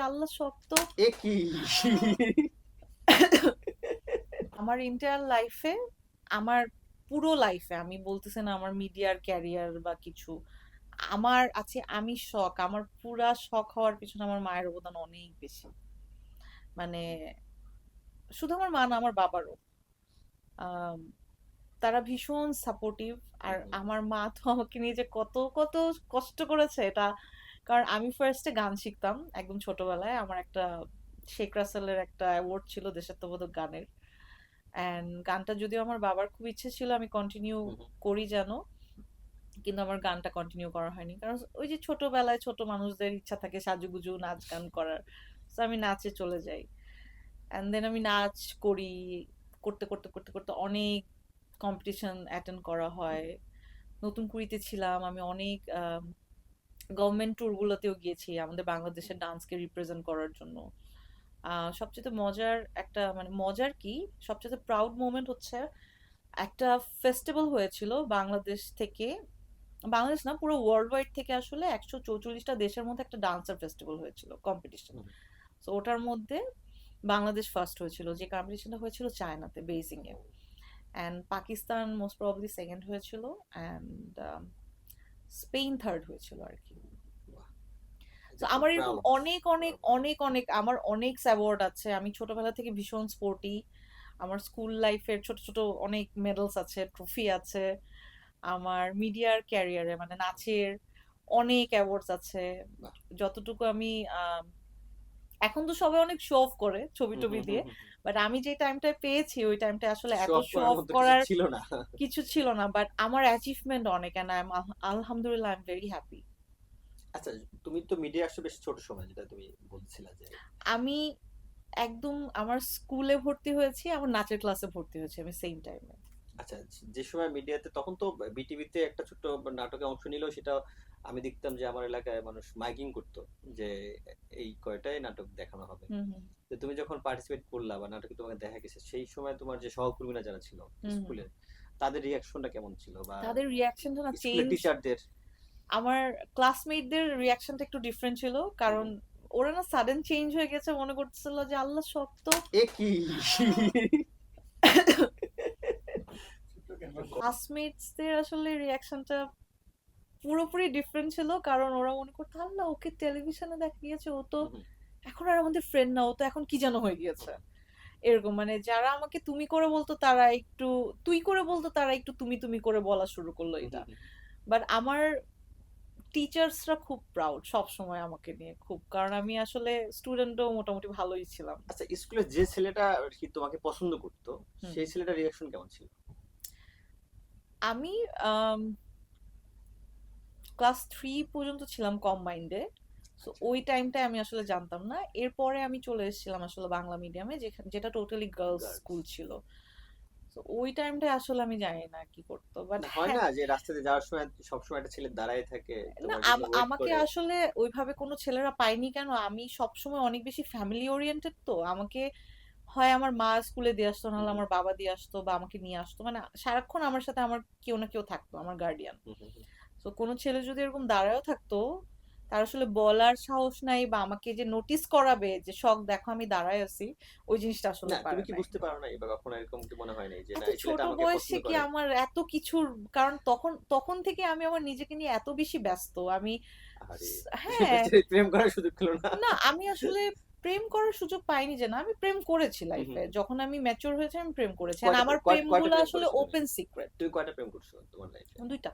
আল্লাহ শক্ত। এ কি আমার ইন্টার লাইফে আমার পুরো লাইফে আমি বলতেছি না আমার মিডিয়ার ক্যারিয়ার বা কিছু আমার আছে আমি শখ আমার পুরা শখ হওয়ার পিছনে আমার মায়ের অবদান অনেক বেশি। মানে শুধু আমার মা না আমার বাবারও। তারা ভীষণ সাপোর্টিভ আর আমার মা তো আমাকে নিয়ে যে কত কত কষ্ট করেছে এটা কারণ আমি ফার্স্টে গান শিখতাম একদম ছোটবেলায়। আমার একটা শেখ রাসেলের একটা অ্যাওয়ার্ড ছিল দেশাত্মবোধক গানের। অ্যান্ড গানটা যদিও আমার বাবার খুব ইচ্ছে ছিল আমি কন্টিনিউ। করি যেন কিন্তু আমার গানটা কন্টিনিউ করা হয়নি। কারণ ওই যে ছোটবেলায় ছোট মানুষদের ইচ্ছা থাকে সাজুগুজু নাচ গান করার। তো আমি নাচে চলে যাই। অ্যান্ড দেন আমি নাচ করি করতে করতে করতে করতে অনেক কম্পিটিশন অ্যাটেন্ড করা হয়। নতুন কুড়িতে ছিলাম আমি অনেক গভর্নমেন্ট ট্যুরগুলোতেও গিয়েছি আমাদের বাংলাদেশের ডান্সকে রিপ্রেজেন্ট করার জন্য। সবচেয়ে মজার একটা মানে মজার কি সবচেয়ে প্রাউড মোমেন্ট হচ্ছে একটা ফেস্টিভ্যাল হয়েছিল বাংলাদেশ থেকে বাংলাদেশ না পুরো ওয়ার্ল্ড ওয়াইড থেকে আসলে একশো চৌচল্লিশটা দেশের মধ্যে একটা ডান্সার ফেস্টিভ্যাল হয়েছিল কম্পিটিশন তো ওটার মধ্যে বাংলাদেশ ফার্স্ট হয়েছিল যে কম্পিটিশনটা হয়েছিল চায়নাতে বেইজিংয়ে and Pakistan most probably second হয়েছিল অ্যান্ড স্পেন থার্ড হয়েছিল আর কি। তো আমার এরকম অনেক অনেক অনেক অনেক আমার অনেক অ্যাওয়ার্ড আছে। আমি ছোটবেলা থেকে ভীষণ স্পোর্টি আমার স্কুল লাইফের ছোট ছোট অনেক মেডেলস আছে ট্রফি আছে। আমার মিডিয়ার ক্যারিয়ারে মানে নাচের অনেক অ্যাওয়ার্ডস আছে। যতটুকু আমি আম, এখন তো সবাই অনেক শো অফ করে ছবি টবি দিয়ে। বাট আমি যে টাইমটায় পেয়েছি ওই টাইমটা আসলে এত শো অফ করার ছিল না। কিছু ছিল না বাট আমার অ্যাচিভমেন্ট অনেক অ্যান্ড আই এম আলহামদুলিল্লাহ আই এম ভেরি হ্যাপি আচ্ছা তুমি তো মিডিয়া আসছো বেশ ছোট সময় যেটা তুমি বলছিলা যে আমি একদম আমার স্কুলে ভর্তি হয়েছি আমার নাচের ক্লাসে ভর্তি হয়েছি আমি সেম টাইমে আচ্ছা যে সময় মিডিয়াতে তখন তো বিটিভিতে একটা ছোট্ট নাটকে অংশ নিলেও সেটা আমি দেখতাম যে আমার এলাকায় মানুষ মাইকিং করতো যে এই কয়টাই নাটক দেখানো হবে। তো তুমি যখন পার্টিসিপেট করলা বা নাটকে তোমাকে দেখা গেছে সেই সময় তোমার যে সহকর্মীরা যারা ছিল। স্কুলের তাদের রিয়াকশনটা কেমন ছিল বা তাদের রিয়াকশনটা না চেঞ্জ টিচারদের আমার ক্লাসমেটদের রিয়াকশনটা একটু ডিফারেন্ট ছিল কারণ ওরা না সাডেন চেঞ্জ হয়ে গেছে মনে করতেছিল যে আল্লাহ শক্ত। এ কি? ক্লাসমেটসদের আসলে রিয়াকশনটা পুরোপুরি ডিফারেন্ট ছিল কারণ ওরা মনে করতো আল্লাহ ওকে টেলিভিশনে দেখা গিয়েছে ও তো এখন আর আমাদের ফ্রেন্ড না ও তো এখন কি যেন হয়ে গিয়েছে? এরকম মানে যারা আমাকে তুমি করে বলতো তারা একটু তুই করে বলতো তারা একটু তুমি তুমি করে বলা শুরু করল এটা। বাট আমার টিচার্সরা খুব প্রাউড সব সময় আমাকে নিয়ে খুব। কারণ আমি আসলে স্টুডেন্টও মোটামুটি ভালোই ছিলাম। আচ্ছা স্কুলে যে ছেলেটা আর কি তোমাকে পছন্দ করতো সেই ছেলেটার রিয়াকশন কেমন ছিল? আমি ক্লাস থ্রি পর্যন্ত ছিলাম কম্বাইন্ডে তো ওই টাইমটায় আমি আসলে জানতাম না। এরপরে আমি চলে এসেছিলাম আসলে বাংলা মিডিয়ামে যেটা টোটালি গার্লস স্কুল ছিল। ওই টাইমটায় আসলে আমি জানি না কি করতো বাট হয় না যে রাস্তাতে যাওয়ার সময় সবসময় একটা ছেলে দাঁড়ায় থাকে না আমাকে আসলে ওইভাবে কোনো ছেলেরা পায়নি কেন? আমি সবসময় অনেক বেশি ফ্যামিলি ওরিয়েন্টেড তো আমাকে হয় আমার মা স্কুলে দিয়ে আসতো নাহলে আমার বাবা দিয়ে আসতো বা আমাকে নিয়ে আসতো। মানে সারাক্ষণ আমার সাথে আমার কেউ না কেউ থাকতো আমার গার্ডিয়ান। তো কোনো ছেলে যদি এরকম দাঁড়ায়ও থাকতো তার আসলে বলার সাহস নাই বা আমাকে যে নোটিস করাবে যে শখ দেখো আমি দাঁড়ায় আছি ওই জিনিসটা আসলে না তুমি কি বুঝতে পারো না বা কখনো এরকম কি মনে হয় নাই যে না ছোট বয়সে কি আমার এত কিছুর কারণ তখন তখন থেকে আমি আমার নিজেকে নিয়ে এত বেশি ব্যস্ত। আমি হ্যাঁ। প্রেম করার সুযোগ পেল না। না আমি আসলে প্রেম করার সুযোগ পাইনি যে না আমি প্রেম করেছি লাইফে। যখন আমি ম্যাচিওর হয়েছি আমি প্রেম করেছি। আর আমার প্রেমগুলো আসলে ওপেন সিক্রেট তুই কয়টা প্রেম করছ তোমার লাইফে দুইটা।